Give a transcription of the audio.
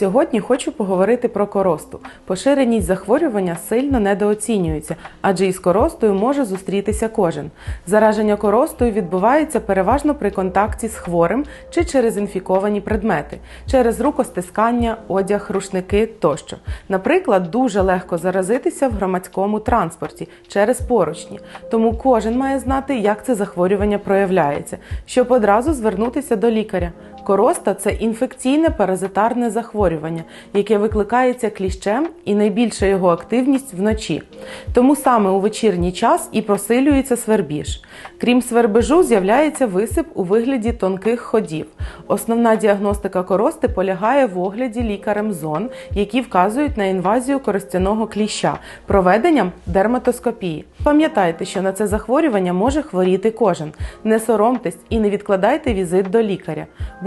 Сьогодні хочу поговорити про коросту. Поширеність захворювання сильно недооцінюється, адже із коростою може зустрітися кожен. Зараження коростою відбувається переважно при контакті з хворим чи через інфіковані предмети, через рукостискання, одяг, рушники тощо. Наприклад, дуже легко заразитися в громадському транспорті через поручні. Тому кожен має знати, як це захворювання проявляється, щоб одразу звернутися до лікаря. Короста це інфекційне паразитарне захворювання, яке викликається кліщем і найбільша його активність вночі. Тому саме у вечірній час і просилюється свербіж. Крім свербежу, з'являється висип у вигляді тонких ходів. Основна діагностика корости полягає в огляді лікарем зон, які вказують на інвазію коростяного кліща, проведенням дерматоскопії. Пам'ятайте, що на це захворювання може хворіти кожен. Не соромтесь і не відкладайте візит до лікаря.